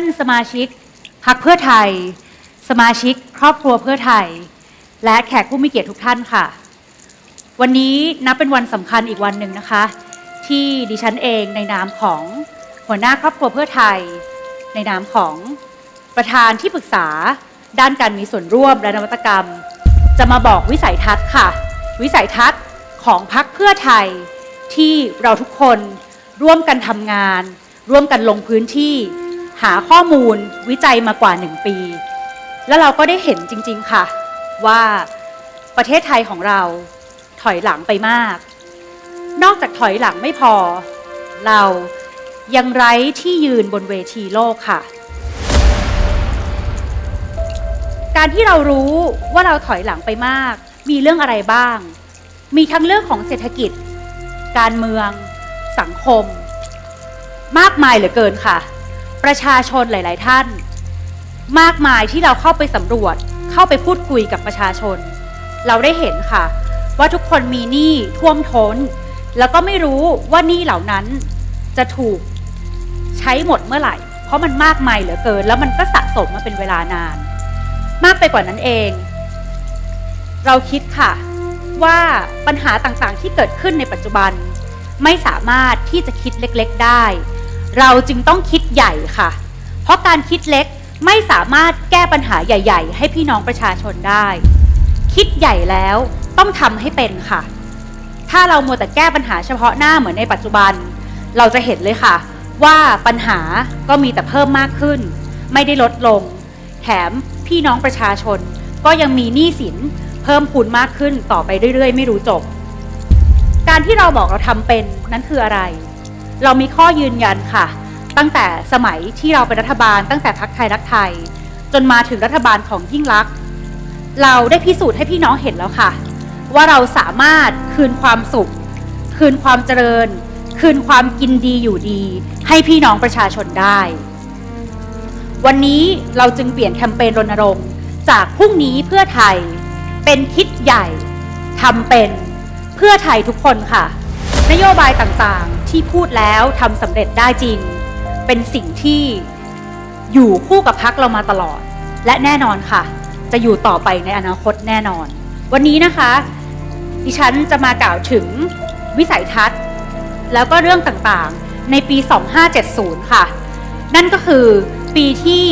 ท่านสมาชิกพักเพื่อไทย สมาชิกครอบครัวเพื่อไทย และแขกผู้มีเกียรติทุกท่านค่ะ วันนี้นับเป็นวันสำคัญอีกวันหนึ่งนะคะ ที่ดิฉันเองในนามของหัวหน้าครอบครัวเพื่อไทย ในนามของประธานที่ปรึกษาด้านการมีส่วนร่วมและนวัตกรรม จะมาบอกวิสัยทัศน์ค่ะ วิสัยทัศน์ของพักเพื่อไทยที่เราทุกคนร่วมกันทำงาน ร่วมกันลงพื้นที่ หาข้อมูลวิจัยมากว่าหนึ่งปี แล้วเราก็ได้เห็นจริง ๆ ค่ะ ว่าประเทศไทยของเราถอยหลังไปมาก นอกจากถอยหลังไม่พอ เรายังไร้ที่ยืนบนเวทีโลกค่ะ การที่เรารู้ว่าเราถอยหลังไปมาก มีเรื่องอะไรบ้าง มีทั้งเรื่องของเศรษฐกิจ การเมือง สังคม มากมายเหลือเกินค่ะ ประชาชนหลาย ๆ ท่าน มากมายที่เราเข้าไปสำรวจ เข้าไปพูดคุยกับประชาชน เราได้เห็นค่ะ ว่าทุกคนมีหนี้ท่วมท้น แล้วก็ไม่รู้ว่าหนี้เหล่านั้นจะถูกใช้หมดเมื่อไหร่ เพราะมันมากมายเหลือเกิน แล้วมันก็สะสมมาเป็นเวลานาน มากไปกว่านั้นเอง เราคิดค่ะว่าปัญหาต่างๆที่เกิดขึ้นในปัจจุบัน ไม่สามารถที่จะคิดเล็ก ๆ ได้ เราจึงต้องคิดใหญ่ค่ะ เพราะการคิดเล็กไม่สามารถแก้ปัญหาใหญ่ ๆ ให้พี่น้องประชาชนได้ คิดใหญ่แล้วต้องทำให้เป็นค่ะ ถ้าเรามัวแต่แก้ปัญหาเฉพาะหน้าเหมือนในปัจจุบัน เราจะเห็นเลยค่ะ ว่าปัญหาก็มีแต่เพิ่มมากขึ้น ไม่ได้ลดลง แถมพี่น้องประชาชนก็ยังมีหนี้สินเพิ่มพูนมากขึ้นต่อไปเรื่อย ๆ ไม่รู้จบ การที่เราบอกเราทำเป็นนั้นคืออะไร เรามีข้อยืนยันค่ะ ตั้งแต่สมัยที่เราเป็นรัฐบาล ตั้งแต่พักไทยรักไทย จนมาถึงรัฐบาลของยิ่งลักษณ์เราได้พิสูจน์ให้พี่น้องเห็นแล้วค่ะ ว่าเราสามารถคืนความสุข คืนความเจริญ คืนความกินดีอยู่ดี ให้พี่น้องประชาชนได้ วันนี้เราจึงเปลี่ยนแคมเปญรณรงค์ จากพรุ่งนี้เพื่อไทยเป็นคิดใหญ่ทำเป็นเพื่อไทยทุกคนค่ะ นโยบายต่างๆ ที่พูดแล้วทำสำเร็จได้จริง เป็นสิ่งที่อยู่คู่กับพักเรามาตลอด และแน่นอนค่ะ จะอยู่ต่อไปในอนาคตแน่นอน วันนี้นะคะ ดิฉันจะมากล่าวถึงวิสัยทัศน์ แล้วก็เรื่องต่างๆ ในปี 2570 ค่ะ นั่นก็คือปีที่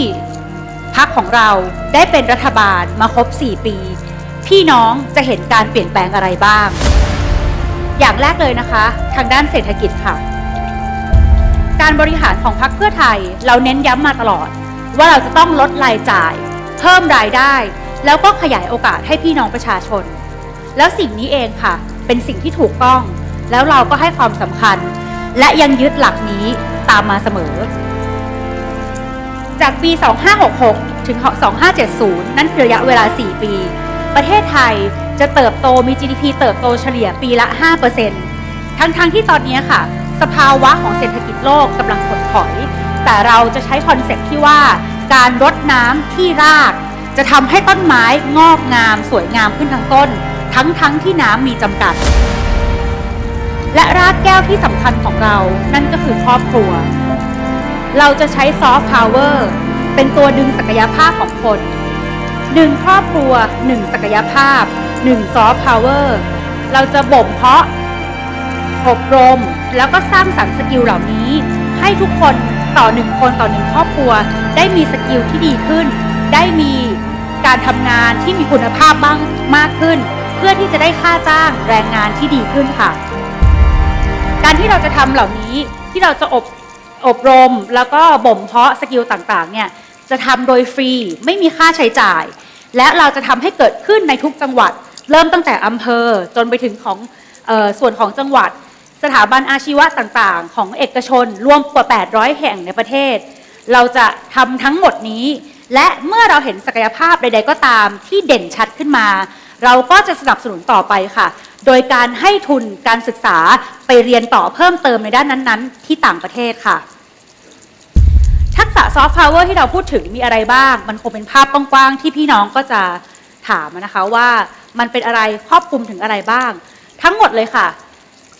พักของเราได้เป็นรัฐบาลมาครบ 4 ปี พี่น้องจะเห็นการเปลี่ยนแปลงอะไรบ้าง อย่างแรกเลยนะคะ ทางด้านเศรษฐกิจค่ะ การบริหารของพรรคเพื่อไทย เราเน้นย้ำมาตลอด ว่าเราจะต้องลดรายจ่าย เพิ่มรายได้ แล้วก็ขยายโอกาสให้พี่น้องประชาชน แล้วสิ่งนี้เองค่ะ เป็นสิ่งที่ถูกต้อง แล้วเราก็ให้ความสำคัญ และยังยึดหลักนี้ตามมาเสมอ จากปี 2566 ถึง 2570 นั่นคือระยะเวลา 4 ปี ประเทศไทยจะเติบโตมี GDP เติบโตเฉลี่ยปีละ 5%ทั้งๆทที่ตอนนี้ค่ะ สภาวะของเศรษฐกิจโลกกำลังถดถอย แต่เราจะใช้คอนเซ็ปต์ที่ว่าการรดน้ำที่ราก จะทำให้ต้นไม้งอกงาม สวยงามขึ้นทั้งต้น ทั้งๆทที่น้ำมีจำกัด และรากแก้วที่สำคัญของเรา นั่นก็คือครอบครัว เราจะใช้ซอฟต์พาวเวอร์เป็นตัวดึงศักยภาพของคน หนึ่งครอบครัวหนึ่งศักยภาพหนึ่งซอฟต์พาวเวอร์เราจะบ่มเพาะอบรม แล้วก็สร้างสรรค์สกิลเหล่านี้ ให้ทุกคนต่อหนึ่งคนต่อหนึ่งครอบครัว ได้มีสกิลที่ดีขึ้น ได้มีการทำงานที่มีคุณภาพบ้างมากขึ้น เพื่อที่จะได้ค่าจ้างแรงงานที่ดีขึ้นค่ะ การที่เราจะทำเหล่านี้ที่เราจะอบอบรมแล้วก็บ่มเพาะสกิลต่างๆเนี่ยจะทำโดยฟรีไม่มีค่าใช้จ่าย และเราจะทำให้เกิดขึ้นในทุกจังหวัด เริ่มตั้งแต่อำเภอจนไปถึงของออส่วนของจังหวัด สถาบันอาชีวะต่างๆ ของเอกชนรวมกว่า 800 แห่งในประเทศ เราจะทำทั้งหมดนี้ และเมื่อเราเห็นศักยภาพใด ๆ ก็ตามที่เด่นชัดขึ้นมา เราก็จะสนับสนุนต่อไปค่ะ โดยการให้ทุนการศึกษาไปเรียนต่อเพิ่มเติมในด้านนั้น ๆ ที่ต่างประเทศค่ะ ซอฟต์พาวเวอร์ที่เราพูดถึงมีอะไรบ้าง มันคงเป็นภาพกว้างๆที่พี่น้องก็จะถามนะคะว่ามันเป็นอะไรครอบคลุมถึงอะไรบ้าง ทั้งหมดเลยค่ะ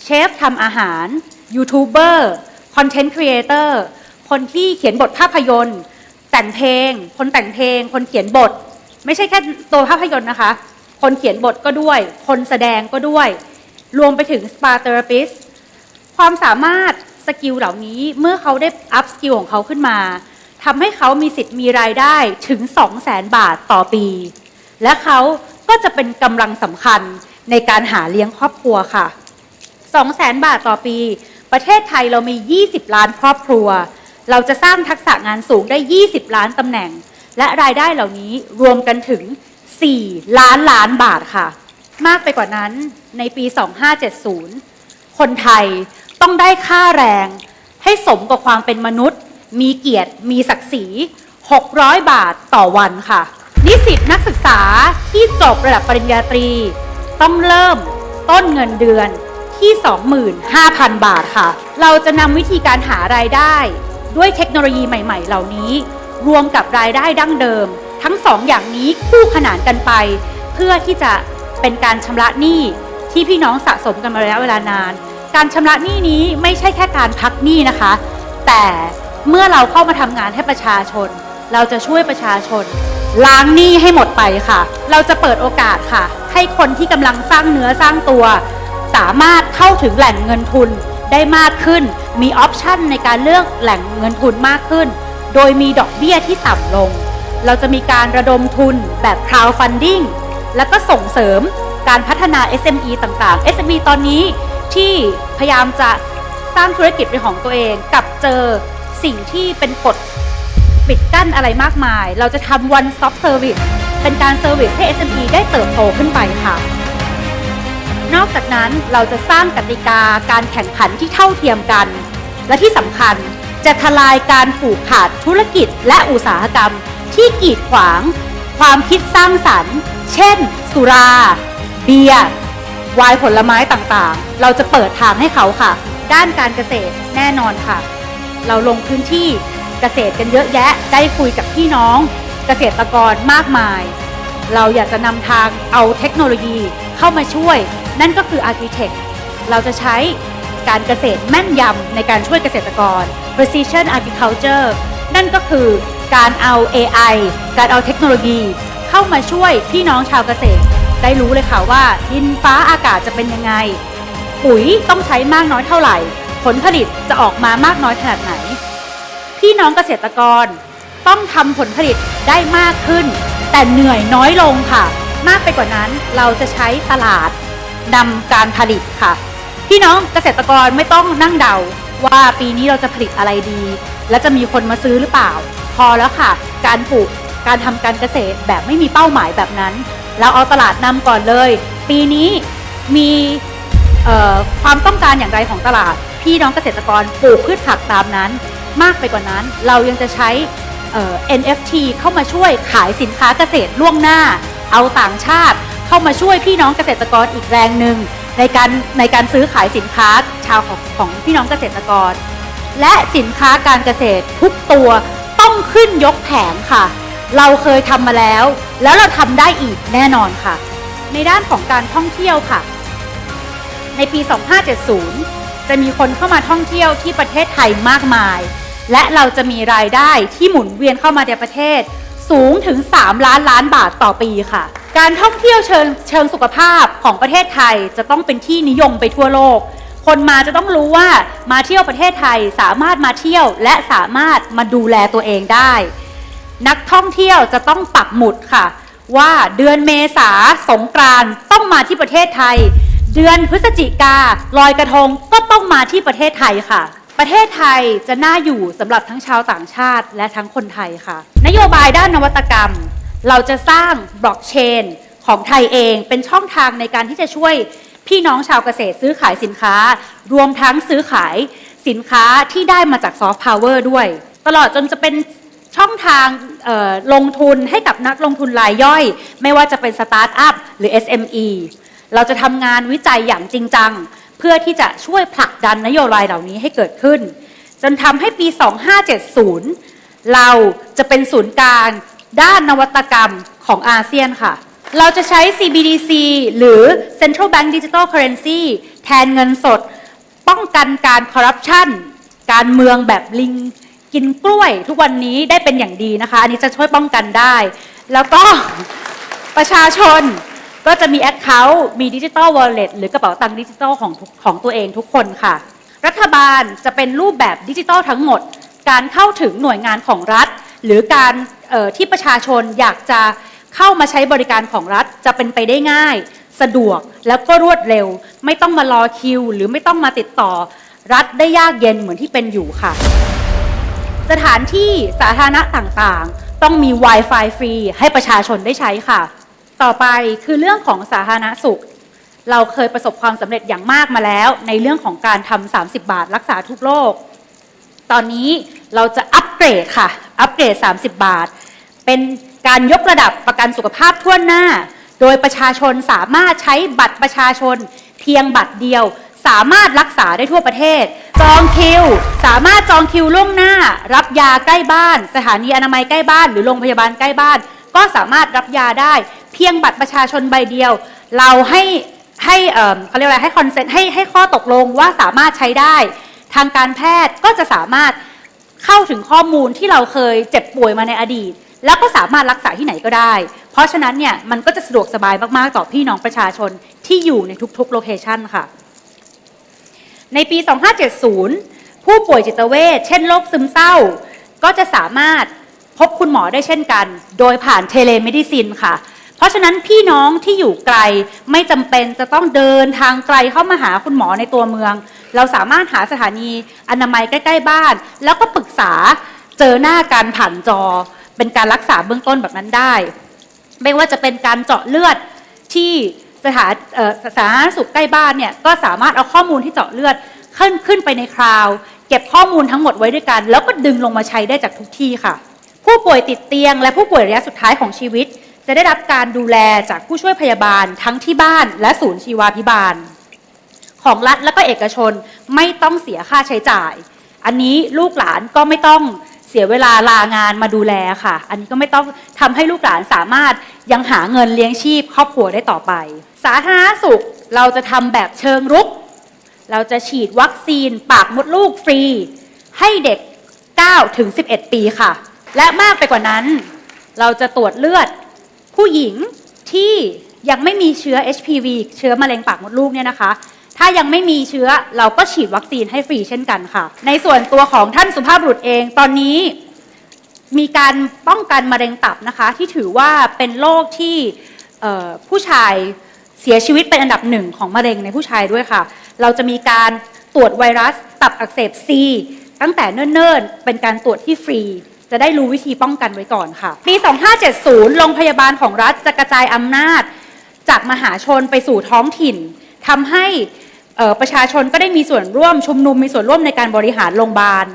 เชฟทำอาหารยูทูบเบอร์คอนเทนต์ครีเอเตอร์คนที่เขียนบทภาพยนตร์ แต่งเพลง คนแต่งเพลง คนเขียนบท ไม่ใช่แค่ตัวภาพยนตร์นะคะ คนเขียนบทก็ด้วย คนแสดงก็ด้วย รวมไปถึงสปาเทอราปิสความสามารถสกิลเหล่านี้เมื่อเขาได้อัพสกิลของเขาขึ้นมา ทำให้เขามีสิทธิ์มีรายได้ถึง 2 0 0แสนบาทต่อปี และเขาก็จะเป็นกำลังสำคัญในการหาเลี้ยงครอบครัวค่ะ 2 0 0แสนบาทต่อปี ประเทศไทยเรามี 20 ล้านครอบครัว เราจะสร้างทักษะงานสูงได้ 20 ล้านตำแหน่ง และรายได้เหล่านี้รวมกันถึง 4 ล้านล้านบาทค่ะ มากไปกว่านั้นในปี 2570 คนไทยต้องได้ค่าแรงให้สมกับความเป็นมนุษย์ มีเกียรติ มีศักดิ์ศรี 600 บาทต่อวันค่ะ นิสิตนักศึกษาที่จบระดับปริญญาตรี ต้องเริ่มต้นเงินเดือนที่ 25,000 บาทค่ะ เราจะนำวิธีการหารายได้ ด้วยเทคโนโลยีใหม่ๆ เหล่านี้ รวมกับรายได้ดั้งเดิม ทั้งสองอย่างนี้คู่ขนานกันไป เพื่อที่จะเป็นการชำระหนี้ที่พี่น้องสะสมกันมาระยะเวลานาน การชำระหนี้นี้ไม่ใช่แค่การพักหนี้นะคะ แต่ เมื่อเราเข้ามาทำงานให้ประชาชน เราจะช่วยประชาชน ล้างหนี้ให้หมดไปค่ะ เราจะเปิดโอกาสค่ะ ให้คนที่กำลังสร้างเนื้อสร้างตัว สามารถเข้าถึงแหล่งเงินทุนได้มากขึ้น มีออปชันในการเลือกแหล่งเงินทุนมากขึ้น โดยมีดอกเบี้ยที่ต่ำลง เราจะมีการระดมทุนแบบ crowdfunding แล้วก็ส่งเสริมการพัฒนา SME ต่างๆ SME ตอนนี้ที่พยายามจะสร้างธุรกิจเป็นของตัวเองกับเจอ สิ่งที่เป็นกฎปิดกั้นอะไรมากมาย เราจะทำ one stop service เป็นการเซอร์วิสให้ SME ได้เติบโตขึ้นไปค่ะ นอกจากนั้นเราจะสร้างกติกาการแข่งขันที่เท่าเทียมกัน และที่สำคัญจะทลายการผูกขาดธุรกิจและอุตสาหกรรม ที่กีดขวาง ความคิดสร้างสรรค์ เช่น สุรา เบียร์ไวน์ผลไม้ต่างๆ เราจะเปิดทางให้เขาค่ะ ด้านการเกษตรแน่นอนค่ะ เราลงพื้นที่เกษตรกันเยอะแยะ ได้คุยกับพี่น้องเกษตรกรมากมาย เราอยากจะนำทางเอาเทคโนโลยีเข้ามาช่วย นั่นก็คือ Architect เราจะใช้การเกษตรแม่นยำในการช่วยเกษตรกร Precision Agriculture นั่นก็คือการเอา AI การเอาเทคโนโลยีเข้ามาช่วยพี่น้องชาวเกษตร ได้รู้เลยค่ะว่าดินฟ้าอากาศจะเป็นยังไง ปุ๋ยต้องใช้มากน้อยเท่าไหร่ ลผลิตจะออกมามากน้อยขนาดไหน พี่น้องเกษตรกรต้องทำผลผลิตได้มากขึ้น แต่เหนื่อยน้อยลงค่ะ มากไปกว่านั้นเราจะใช้ตลาดนำการผลิตค่ะ พี่น้องเกษตรกรไม่ต้องนั่งเดาว่าปีนี้เราจะผลิตอะไรดี และจะมีคนมาซื้อหรือเปล่า พอแล้วค่ะ การปลูกการทำการเกษตรแบบไม่มีเป้าหมายแบบนั้น เราเอาตลาดนำก่อนเลย ปีนี้มี ความต้องการอย่างไรของตลาด พี่น้องเกษตรกรปลูกพืชผักตามนั้น มากไปกว่านั้นเรายังจะใช้ NFT เข้ามาช่วยขายสินค้าเกษตรล่วงหน้า เอาต่างชาติเข้ามาช่วยพี่น้องเกษตรกรอีกแรงหนึ่งในการในการซื้อขายสินค้าชาวของของพี่น้องเกษตรกร และสินค้าการเกษตรทุกตัวต้องขึ้นยกแผงค่ะ เราเคยทำมาแล้ว แล้วเราทำได้อีกแน่นอนค่ะ ในด้านของการท่องเที่ยวค่ะ ในปี 2570 จะมีคนเข้ามาท่องเที่ยวที่ประเทศไทยมากมาย และเราจะมีรายได้ที่หมุนเวียนเข้ามาในประเทศ สูงถึง 3 ล้านล้านบาทต่อปีค่ะ การท่องเที่ยวเชิงเชิงสุขภาพของประเทศไทยจะต้องเป็นที่นิยมไปทั่วโลก คนมาจะต้องรู้ว่ามาเที่ยวประเทศไทยสามารถมาเที่ยวและสามารถมาดูแลตัวเองได้ นักท่องเที่ยวจะต้องปักหมุดค่ะ ว่าเดือนเมษาสงกรานต์ต้องมาที่ประเทศไทย เดือนพฤศจิกาลอยกระทงก็ต้องมาที่ประเทศไทยค่ะ ประเทศไทยจะน่าอยู่สำหรับทั้งชาวต่างชาติและทั้งคนไทยค่ะ นโยบายด้านนวัตกรรม เราจะสร้างบล็อกเชนของไทยเองเป็นช่องทางในการที่จะช่วยพี่น้องชาวเกษตรซื้อขายสินค้า รวมทั้งซื้อขายสินค้าที่ได้มาจากซอฟต์พาวเวอร์ด้วย ตลอดจนจะเป็นช่องทางลงทุนให้กับนักลงทุนรายย่อย ไม่ว่าจะเป็นสตาร์ทอัพหรือ SME เราจะทำงานวิจัยอย่างจริงจัง เพื่อที่จะช่วยผลักดันนโยบายเหล่านี้ให้เกิดขึ้น จนทำให้ปี 2570 เราจะเป็นศูนย์กลางด้านนวัตกรรมของอาเซียนค่ะ เราจะใช้ CBDC หรือ Central Bank Digital Currency แทนเงินสด ป้องกันการคอร์รัปชันการเมืองแบบลิงกินกล้วยทุกวันนี้ได้เป็นอย่างดีนะคะ อันนี้จะช่วยป้องกันได้ แล้วก็ประชาชน ก็จะมีแอคเคาท์มีดิจิ t a ลวอลเล็ตหรือกระเป๋าตังค์ดิจิทัลของทุกของตัวเองทุกคนค่ะ รัฐบาลจะเป็นรูปแบบดิจิทัลทั้งหมด การเข้าถึงหน่วยงานของรัฐ หรือการที่ประชาชนอยากจะเข้ามาใช้บริการของรัฐจะเป็นไปได้ง่าย สะดวกแล้วก็รวดเร็ว ไม่ต้องมารอคิว หรือไม่ต้องมาติดต่อ รัฐได้ยากเย็นเหมือนที่เป็นอยู่ค่ะ สถานที่สาธารณะต่างๆ ต้องมี Wi-Fi ฟรีให้ประชาชนได้ใช้ค่ะ ต่อไปคือเรื่องของสาธารณสุข เราเคยประสบความสำเร็จอย่างมากมาแล้ว ในเรื่องของการทำ30 บาทรักษาทุกโรคตอนนี้เราจะอัปเกรดค่ะ อัปเกรด 30 บาท เป็นการยกระดับประกันสุขภาพทั่วหน้า โดยประชาชนสามารถใช้บัตรประชาชน เพียงบัตรเดียว สามารถรักษาได้ทั่วประเทศ จองคิว สามารถจองคิวล่วงหน้า รับยาใกล้บ้าน สถานีอนามัยใกล้บ้าน หรือโรงพยาบาลใกล้บ้าน ก็สามารถรับยาได้ พียงบัตรประชาชนใบเดียว เราให้ให้เขาเรียกอะไรให้คอนเซนต์ให้ให้ข้อตกลงว่าสามารถใช้ได้ ทางการแพทย์ก็จะสามารถเข้าถึงข้อมูลที่เราเคยเจ็บป่วยมาในอดีต แล้วก็สามารถรักษาที่ไหนก็ได้ เพราะฉะนั้นเนี่ยมันก็จะสะดวกสบายมากๆ ต่อพี่น้องประชาชนที่อยู่ในทุกๆโลเคชันค่ะ ในปี 2570 ผู้ป่วยจิตเวชเช่นโรคซึมเศร้า ก็จะสามารถพบคุณหมอได้เช่นกัน โดยผ่านเทเลเมดิซินค่ะ เพราะฉะนั้นพี่น้องที่อยู่ไกลไม่จำเป็นจะต้องเดินทางไกลเข้ามาหาคุณหมอในตัวเมือง เราสามารถหาสถานีอนามัยใกล้ ๆ บ้าน แล้วก็ปรึกษาเจอหน้ากันผ่านจอ เป็นการรักษาเบื้องต้นแบบนั้นได้ ไม่ว่าจะเป็นการเจาะเลือดที่สถานสาธารณสุขใกล้บ้านเนี่ยก็สามารถเอาข้อมูลที่เจาะเลือดขึ้นขึ้นไปในคลาว เก็บข้อมูลทั้งหมดไว้ด้วยกัน แล้วก็ดึงลงมาใช้ได้จากทุกที่ค่ะ ผู้ป่วยติดเตียงและผู้ป่วยระยะสุดท้ายของชีวิต จะได้รับการดูแลจากผู้ช่วยพยาบาลทั้งที่บ้านและศูนย์ชีวาพิบาล ของรัฐและก็เอกชนไม่ต้องเสียค่าใช้จ่าย อันนี้ลูกหลานก็ไม่ต้องเสียเวลาลางานมาดูแลค่ะ อันนี้ก็ไม่ต้องทำให้ลูกหลานสามารถยังหาเงินเลี้ยงชีพครอบครัวได้ต่อไป สาธารณสุขเราจะทำแบบเชิงรุก เราจะฉีดวัคซีนปากมดลูกฟรี ให้เด็ก9ถึง11 ปีค่ะ และมากไปกว่านั้น เราจะตรวจเลือด ผู้หญิงที่ยังไม่มีเชื้อ HPV เชื้อมะเร็งปากมดลูกเนี่ยนะคะ ถ้ายังไม่มีเชื้อเราก็ฉีดวัคซีนให้ฟรีเช่นกันค่ะ ในส่วนตัวของท่านสุภาพบุรุษเองตอนนี้มีการป้องกันมะเร็งตับนะคะ ที่ถือว่าเป็นโรคที่ผู้ชายเสียชีวิตเป็นอันดับหนึ่งของมะเร็งในผู้ชายด้วยค่ะ เราจะมีการตรวจไวรัสตับอักเสบซีตั้งแต่เนิ่นๆ เป็นการตรวจที่ฟรี จะได้รู้วิธีป้องกันไว้ก่อนค่ะ ปี 2570 โรงพยาบาลของรัฐจะกระจายอำนาจ จากมหาชนไปสู่ท้องถิ่นทำให้ประชาชนก็ได้มีส่วนร่วมชุมนุมมีส่วนร่วมในการบริหารโรงพยาบาล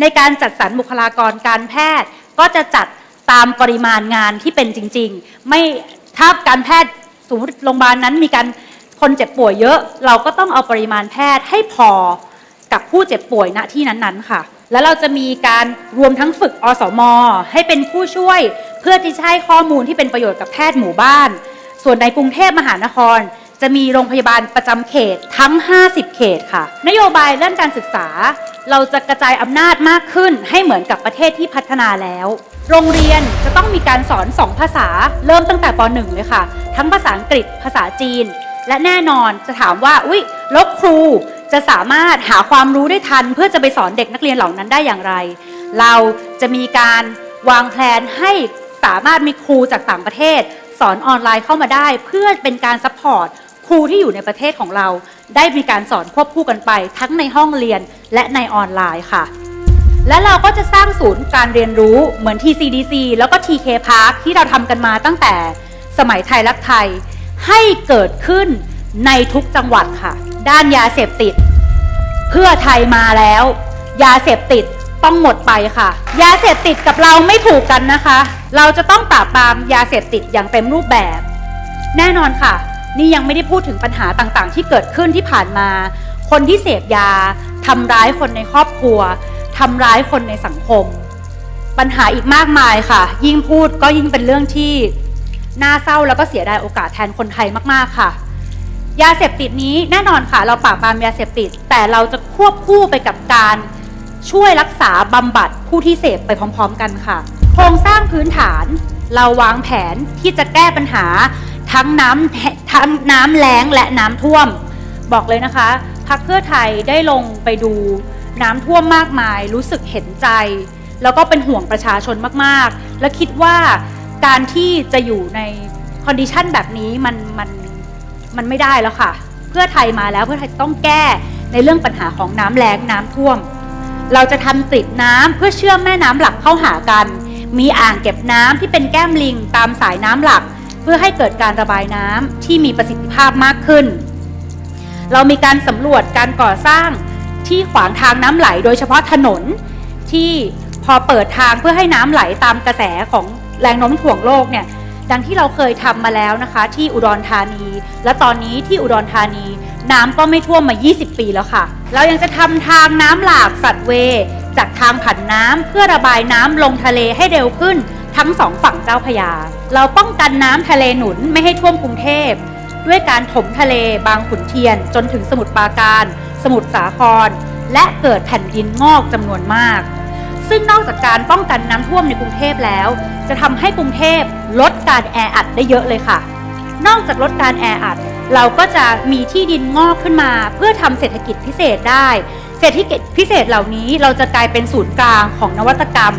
ในการจัดสรรบุคลากรการแพทย์ ก็จะจัดตามปริมาณงานที่เป็นจริง ๆ ไม่ถ้าการแพทย์สมมติโรงพยาบาลนั้นมีการคนเจ็บป่วยเยอะ เราก็ต้องเอาปริมาณแพทย์ให้พอกับผู้เจ็บป่วยณที่นั้นๆค่ะ แล้วเราจะมีการรวมทั้งฝึกอสมให้เป็นผู้ช่วยเพื่อที่จะให้ข้อมูลที่เป็นประโยชน์กับแพทย์หมู่บ้าน ส่วนในกรุงเทพมหานคร จะมีโรงพยาบาลประจำเขตทั้ง 50 เขตค่ะ นโยบายเรื่องการศึกษา เราจะกระจายอำนาจมากขึ้นให้เหมือนกับประเทศที่พัฒนาแล้ว โรงเรียนจะต้องมีการสอน 2 ภาษา เริ่มตั้งแต่ป .1 เลยค่ะ ทั้งภาษาอังกฤษภาษาจีน และแน่นอนจะถามว่าอุ๊ยลบครู จะสามารถหาความรู้ได้ทัน เพื่อจะไปสอนเด็กนักเรียนเหล่านั้นได้อย่างไร เราจะมีการวางแผนให้สามารถมีครูจากต่างประเทศ สอนออนไลน์เข้ามาได้ เพื่อเป็นการซัพพอร์ตครูที่อยู่ในประเทศของเรา ได้มีการสอนควบคู่กันไป ทั้งในห้องเรียนและในออนไลน์ค่ะ และเราก็จะสร้างศูนย์การเรียนรู้เหมือน TCDC แล้วก็ TK Park ที่เราทำกันมาตั้งแต่สมัยไทยรักไทยให้เกิดขึ้นในทุกจังหวัดค่ะ ด้านยาเสพติด เพื่อไทยมาแล้ว ยาเสพติดต้องหมดไปค่ะ ยาเสพติดกับเราไม่ถูกกันนะคะ เราจะต้องปราบปรามยาเสพติดอย่างเต็มรูปแบบ แน่นอนค่ะ นี่ยังไม่ได้พูดถึงปัญหาต่างๆ ที่เกิดขึ้นที่ผ่านมา คนที่เสพยาทำร้ายคนในครอบครัวทำร้ายคนในสังคม ปัญหาอีกมากมายค่ะ ยิ่งพูดก็ยิ่งเป็นเรื่องที่น่าเศร้าแล้วก็เสียดายโอกาสแทนคนไทยมากๆค่ะ ยาเสพติดนี้แน่นอนค่ะ เราปราบปรามยาเสพติด แต่เราจะควบคู่ไปกับการช่วยรักษาบำบัดผู้ที่เสพไปพร้อม ๆ กันค่ะ โครงสร้างพื้นฐานเราวางแผนที่จะแก้ปัญหาทั้งน้ำทั้งน้ำแล้งและน้ำท่วม บอกเลยนะคะพักเพื่อไทยได้ลงไปดูน้ำท่วมมากมาย รู้สึกเห็นใจ แล้วก็เป็นห่วงประชาชนมากๆ และคิดว่าการที่จะอยู่ในคอนดิชันแบบนี้มันมัน มันไม่ได้แล้วค่ะ เพื่อไทยมาแล้วเพื่อไทยจะต้องแก้ในเรื่องปัญหาของน้ำแล้งน้ำท่วม เราจะทำกริดน้ำเพื่อเชื่อมแม่น้ำหลักเข้าหากัน มีอ่างเก็บน้ำที่เป็นแก้มลิงตามสายน้ำหลัก เพื่อให้เกิดการระบายน้ำที่มีประสิทธิภาพมากขึ้น เรามีการสำรวจการก่อสร้างที่ขวางทางน้ำไหล โดยเฉพาะถนนที่พอเปิดทางเพื่อให้น้ำไหลตามกระแสของแรงโน้มถ่วงโลกเนี่ย ดังที่เราเคยทำมาแล้วนะคะ ที่อุดรธานี และตอนนี้ที่อุดรธานี น้ำก็ไม่ท่วมมา 20 ปีแล้วค่ะ เรายังจะทำทางน้ำหลากสัตว์เว จากทางผันน้ำเพื่อระบายน้ำลงทะเลให้เร็วขึ้น ทั้งสองฝั่งเจ้าพยา เราป้องกันน้ำทะเลหนุนไม่ให้ท่วมกรุงเทพ ด้วยการถมทะเลบางขุนเทียน จนถึงสมุทรปราการ สมุทรสาคร และเกิดแผ่นดินงอกจำนวนมาก ซึ่งนอกจากการป้องกันน้ำท่วมในกรุงเทพแล้ว จะทำให้กรุงเทพลดการแออัดได้เยอะเลยค่ะ นอกจากลดการแออัด เราก็จะมีที่ดินงอกขึ้นมา เพื่อทำเศรษฐกิจพิเศษได้ เศรษฐกิจพิเศษเหล่านี้เราจะกลายเป็นศูนย์กลางของนวัตกรรม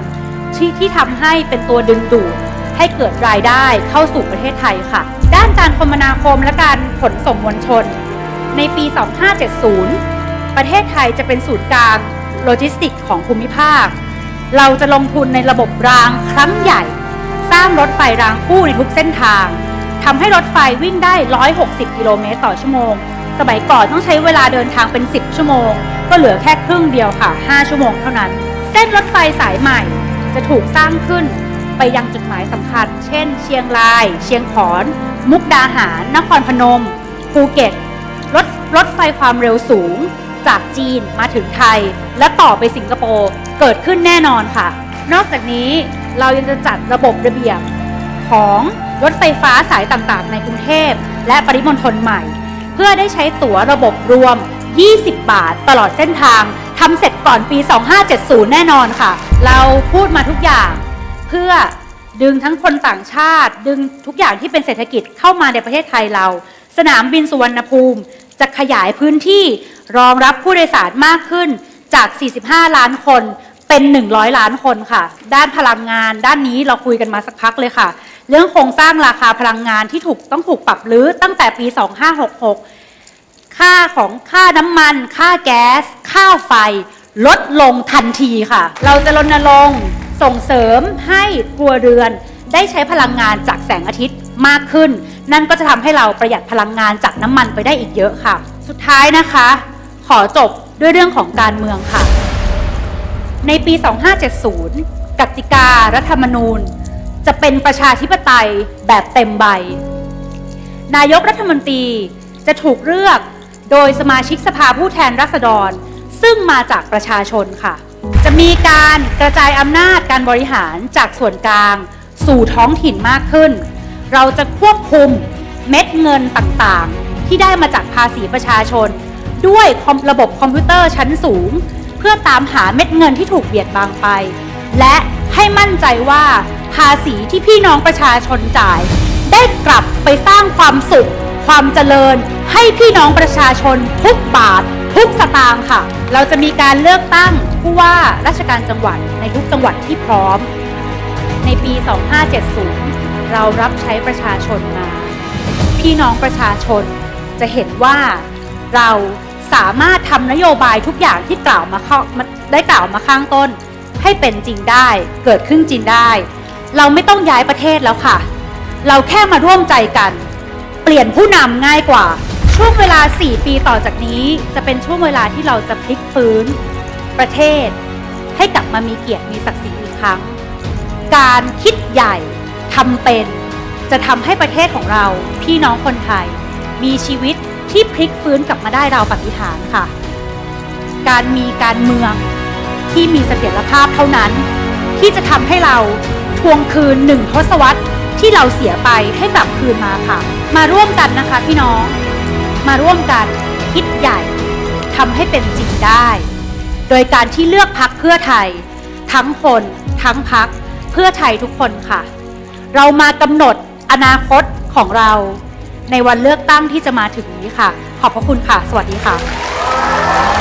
ที่ที่ทำให้เป็นตัวดึงดูดให้เกิดรายได้เข้าสู่ประเทศไทยค่ะ ด้านการคมนาคมและการขนส่งมวลชน ในปี 2570 ประเทศไทยจะเป็นศูนย์กลางโลจิสติกของภูมิภาค เราจะลงทุนในระบบรางครั้งใหญ่ สร้างรถไฟรางคู่ในทุกเส้นทางทำให้รถไฟวิ่งได้ 160 กิโลเมตรต่อชั่วโมง สมัยก่อนต้องใช้เวลาเดินทางเป็น 10 ชั่วโมง ก็เหลือแค่ครึ่งเดียวค่ะ 5 ชั่วโมงเท่านั้น เส้นรถไฟสายใหม่จะถูกสร้างขึ้นไปยังจุดหมายสำคัญ เช่น เชียงราย เชียงขอน มุกดาหาร นครพนม ภูเก็ต รถรถไฟความเร็วสูง จากจีนมาถึงไทย และต่อไปสิงคโปร์เกิดขึ้นแน่นอนค่ะ นอกจากนี้เรายังจะจัดระบบระเบียบของรถไฟฟ้าสายต่างๆ ในกรุงเทพ และปริมณฑลใหม่ เพื่อได้ใช้ตั๋วระบบรวม 20 บาทตลอดเส้นทางทำเสร็จก่อนปี 2570 แน่นอนค่ะ เราพูดมาทุกอย่าง เพื่อดึงทั้งคนต่างชาติ ดึงทุกอย่างที่เป็นเศรษฐกิจเข้ามาในประเทศไทยเรา สนามบินสุวรรณภูมิ จะขยายพื้นที่ รองรับผู้โดยสารมากขึ้นจาก 45 ล้านคนเป็น 100 ล้านคนค่ะ ด้านพลังงาน ด้านนี้เราคุยกันมาสักพักเลยค่ะ เรื่องโครงสร้างราคาพลังงานที่ถูกต้องถูกปรับรื้อตั้งแต่ปี 2566 ค่าของค่าน้ำมัน ค่าแก๊ส ค่าไฟ ลดลงทันทีค่ะ เราจะรณรงค์ส่งเสริมให้ครัวเรือนได้ใช้พลังงานจากแสงอาทิตย์มากขึ้น นั่นก็จะทำให้เราประหยัดพลังงานจากน้ำมันไปได้อีกเยอะค่ะ สุดท้ายนะคะ ขอจบด้วยเรื่องของการเมืองค่ะ ในปี 2570 กติการัฐธรรมนูญ จะเป็นประชาธิปไตยแบบเต็มใบ นายกรัฐมนตรีจะถูกเลือกโดยสมาชิกสภาผู้แทนราษฎร ซึ่งมาจากประชาชนค่ะ จะมีการกระจายอำนาจการบริหารจากส่วนกลาง สู่ท้องถิ่นมากขึ้น เราจะควบคุมเม็ดเงินต่างๆ ที่ได้มาจากภาษีประชาชน ด้วยระบบคอมพิวเตอร์ชั้นสูง เพื่อตามหาเม็ดเงินที่ถูกเบียดบังไป และให้มั่นใจว่าภาษีที่พี่น้องประชาชนจ่าย ได้กลับไปสร้างความสุข ความเจริญ ให้พี่น้องประชาชนทุกบาท ทุกสตางค์ค่ะ เราจะมีการเลือกตั้งผู้ว่าราชการจังหวัดในทุกจังหวัดที่พร้อม ในปี 2570 เรารับใช้ประชาชนมา พี่น้องประชาชนจะเห็นว่าเรา สามารถทำนโยบายทุกอย่างที่กล่าวมาเข้าได้กล่าวมาข้างต้น ให้เป็นจริงได้เกิดขึ้นจริงได้ เราไม่ต้องย้ายประเทศแล้วค่ะ เราแค่มาร่วมใจกัน เปลี่ยนผู้นำง่ายกว่า ช่วงเวลา 4 ปีต่อจากนี้ จะเป็นช่วงเวลาที่เราจะพลิกฟื้น ประเทศ ให้กลับมามีเกียรติมีศักดิ์ศรีอีกครั้ง การคิดใหญ่ทำเป็น จะทำให้ประเทศของเราพี่น้องคนไทย มีชีวิต ที่พลิกฟื้นกลับมาได้เราปฏิหารย์ค่ะ การมีการเมืองที่มีเสถียรภาพเท่านั้น ที่จะทำให้เราทวงคืนหนึ่งทศวรรษที่เราเสียไปให้กลับคืนมาค่ะ มาร่วมกันนะคะพี่น้อง มาร่วมกันคิดใหญ่ทำให้เป็นจริงได้ โดยการที่เลือกพักเพื่อไทย ทั้งคนทั้งพักเพื่อไทยทุกคนค่ะ เรามากำหนดอนาคตของเรา ในวันเลือกตั้งที่จะมาถึงนี้ค่ะ ขอบพระคุณค่ะ สวัสดีค่ะ